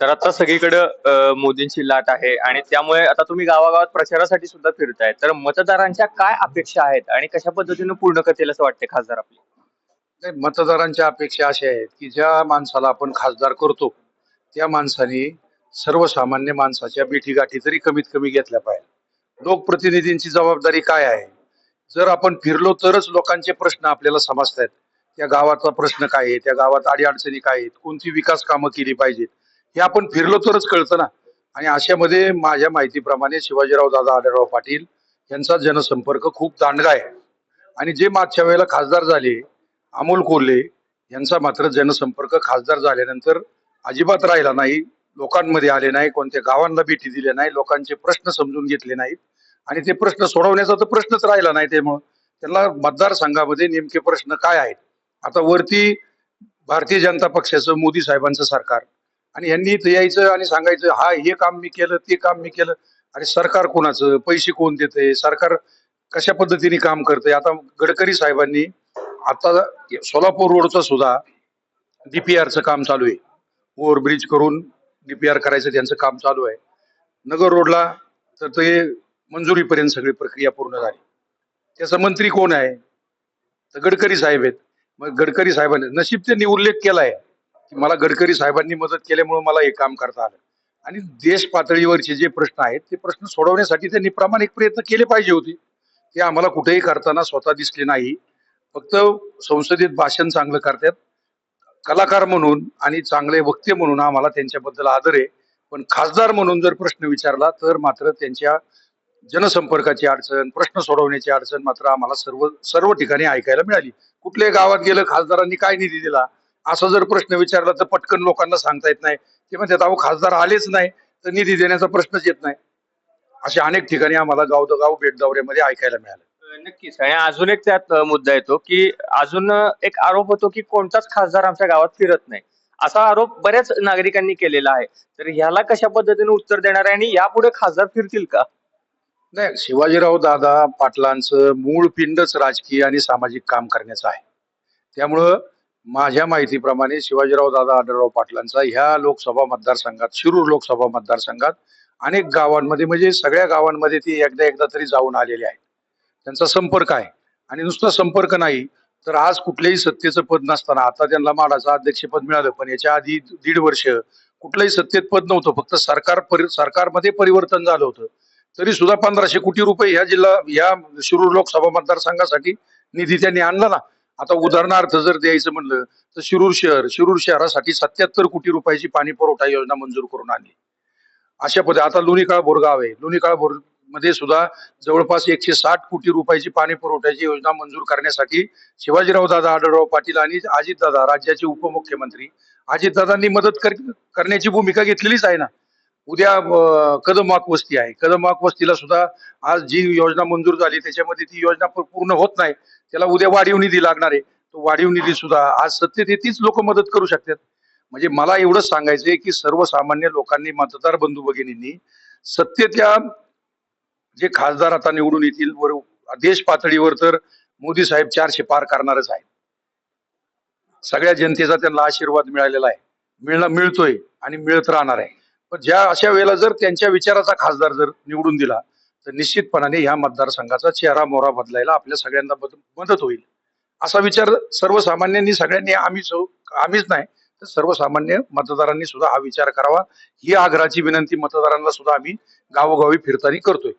तर आता सगळीकडे मोदींची लाट आहे आणि त्यामुळे आता तुम्ही गावागावात प्रचारासाठी सुद्धा फिरताय. तर मतदारांच्या काय अपेक्षा आहेत आणि कशा पद्धतीने पूर्ण करतील असं वाटते खासदार आपली? नाही, मतदारांच्या अपेक्षा अशा आहेत की ज्या माणसाला आपण खासदार करतो त्या माणसाने सर्वसामान्य माणसाच्या गाठी तरी कमीत कमी घेतल्या पाहिजे. लोकप्रतिनिधींची जबाबदारी काय आहे? जर आपण फिरलो तरच लोकांचे प्रश्न आपल्याला समजतात त्या गावाचा प्रश्न काय आहे? त्या गावात अडीअडचणी काय आहेत? कोणती विकास कामं केली पाहिजेत? हे आपण फिरलो तरच कळतं ना. आणि अशामध्ये माझ्या माहितीप्रमाणे शिवाजीराव दादा आढळराव पाटील यांचा जनसंपर्क खूप दांडगा आहे. आणि जे मागच्या वेळेला खासदार झाले अमोल कोल्हे यांचा मात्र जनसंपर्क खासदार झाल्यानंतर अजिबात राहिला नाही लोकांमध्ये आले नाही कोणत्या गावांना भेटी दिल्या नाही लोकांचे प्रश्न समजून घेतले नाहीत. आणि ते प्रश्न सोडवण्याचा तर प्रश्नच राहिला नाही त्यामुळं. त्यांना मतदारसंघामध्ये नेमके प्रश्न काय आहेत? आता वरती भारतीय जनता पक्षाचं मोदी साहेबांचं सरकार आणि यांनी इथं यायचं आणि सांगायचं हा हे काम मी केलं ते काम मी केलं. अरे सरकार कोणाचं? पैसे कोण देते सरकार कशा पद्धतीने काम करते आता गडकरी साहेबांनी आता सोलापूर रोडचं सुद्धा डीपीआरचं काम चालू आहे. ओव्हरब्रिज करून डीपीआर करायचं त्यांचं काम चालू आहे. नगर रोडला तर ते मंजुरीपर्यंत सगळी प्रक्रिया पूर्ण झाली. त्याचा मंत्री कोण आहे? तर गडकरी साहेब आहेत. मग गडकरी साहेबांनी नशीब त्यांनी उल्लेख केला आहे मला गडकरी साहेबांनी मदत केल्यामुळे मला हे काम करता आलं. आणि देश पातळीवरचे जे प्रश्न आहेत ते प्रश्न सोडवण्यासाठी त्यांनी प्रामाणिक प्रयत्न केले पाहिजे होते. ते आम्हाला कुठेही करताना स्वतः दिसले नाही. फक्त संसदेत भाषण चांगलं करतात. कलाकार म्हणून आणि चांगले वक्ते म्हणून आम्हाला त्यांच्याबद्दल आदर आहे. पण खासदार म्हणून जर प्रश्न विचारला तर मात्र त्यांच्या जनसंपर्काची अडचण प्रश्न सोडवण्याची अडचण मात्र आम्हाला सर्व सर्व ठिकाणी ऐकायला मिळाली. कुठल्याही गावात गेलं खासदारांनी काय निधी दिला असा जर प्रश्न विचारला तर पटकन लोकांना सांगता येत नाही. ते म्हणतात अहो खासदार आलेच नाही तर निधी देण्याचा प्रश्नच येत नाही. अशा अनेक ठिकाणी आम्हाला गाव भेट दौऱ्यामध्ये ऐकायला मिळालं. नक्कीच. आणि अजून एक त्यात मुद्दा येतो की अजून एक आरोप होतो की कोणताच खासदार आमच्या गावात फिरत नाही. असा आरोप बऱ्याच नागरिकांनी केलेला आहे. तर ह्याला कशा पद्धतीने उत्तर देणार आहे आणि यापुढे खासदार फिरतील का? नाही शिवाजीराव दादा पाटलांचं मूळ पिंडच राजकीय आणि सामाजिक काम करण्याचं आहे. त्यामुळं माझ्या माहितीप्रमाणे शिवाजीराव दादा आढळराव पाटलांचा ह्या लोकसभा मतदारसंघात शिरूर लोकसभा मतदारसंघात अनेक गावांमध्ये म्हणजे सगळ्या गावांमध्ये ती एकदा एकदा तरी जाऊन आलेले आहेत त्यांचा संपर्क आहे. आणि नुसता संपर्क नाही तर आज कुठल्याही सत्तेचं पद नसताना आता त्यांना माडाचं अध्यक्षपद मिळालं पण याच्या आधी दीड वर्ष कुठलंही सत्तेत पद नव्हतं फक्त सरकार परि सरकारमध्ये परिवर्तन झालं होतं. तरी सुद्धा पंधराशे कोटी रुपये ह्या जिल्हा ह्या शिरूर लोकसभा मतदारसंघासाठी निधी त्यांनी आणला ना. आता उदाहरणार्थ जर द्यायचं म्हणलं तर शिरूर शहर शिरूर शहरासाठी सत्याहत्तर कोटी रुपयाची पाणी पुरवठा योजना मंजूर करून आणली. अशा पद्धती आता लोणीकाळ बोरगाव आहे. लोणीकाळ बोरमध्ये सुद्धा जवळपास एकशे साठ कोटी रुपयाची पाणी पुरवठ्याची योजना मंजूर करण्यासाठी शिवाजीराव दादा आढळराव पाटील आणि अजितदादा राज्याचे उपमुख्यमंत्री अजितदादांनी मदत कर, करण्याची भूमिका घेतलेलीच आहे ना. उद्या कदमवाक वस्ती आहे. कदमवाक वस्तीला सुद्धा आज जी योजना मंजूर झाली त्याच्यामध्ये ती योजना पूर्ण होत नाही. त्याला उद्या वाढीव निधी लागणार आहे. तो वाढीव निधी सुद्धा आज सत्तेत येतीच तीच लोक मदत करू शकतात. म्हणजे मला एवढंच सांगायचंय की सर्वसामान्य लोकांनी मतदार बंधू भगिनींनी सत्तेच्या जे खासदार आता निवडून येतील वर देश पातळीवर तर मोदी साहेब चारशे पार करणारच आहे सगळ्या जनतेचा त्यांना आशीर्वाद मिळालेला आहे. मिळणं मिळतोय आणि मिळत राहणार आहे. पण ज्या अशा वेळेला जर त्यांच्या विचाराचा खासदार जर निवडून दिला तर निश्चितपणाने ह्या मतदारसंघाचा चेहरा मोहरा बदलायला आपल्या सगळ्यांना मदत होईल. असा विचार सर्वसामान्यांनी सगळ्यांनी आम्हीच आम्हीच नाही तर सर्वसामान्य मतदारांनी सुद्धा हा विचार करावा. ही आग्रहाची विनंती मतदारांना सुद्धा आम्ही गावोगावी फिरताना करतोय.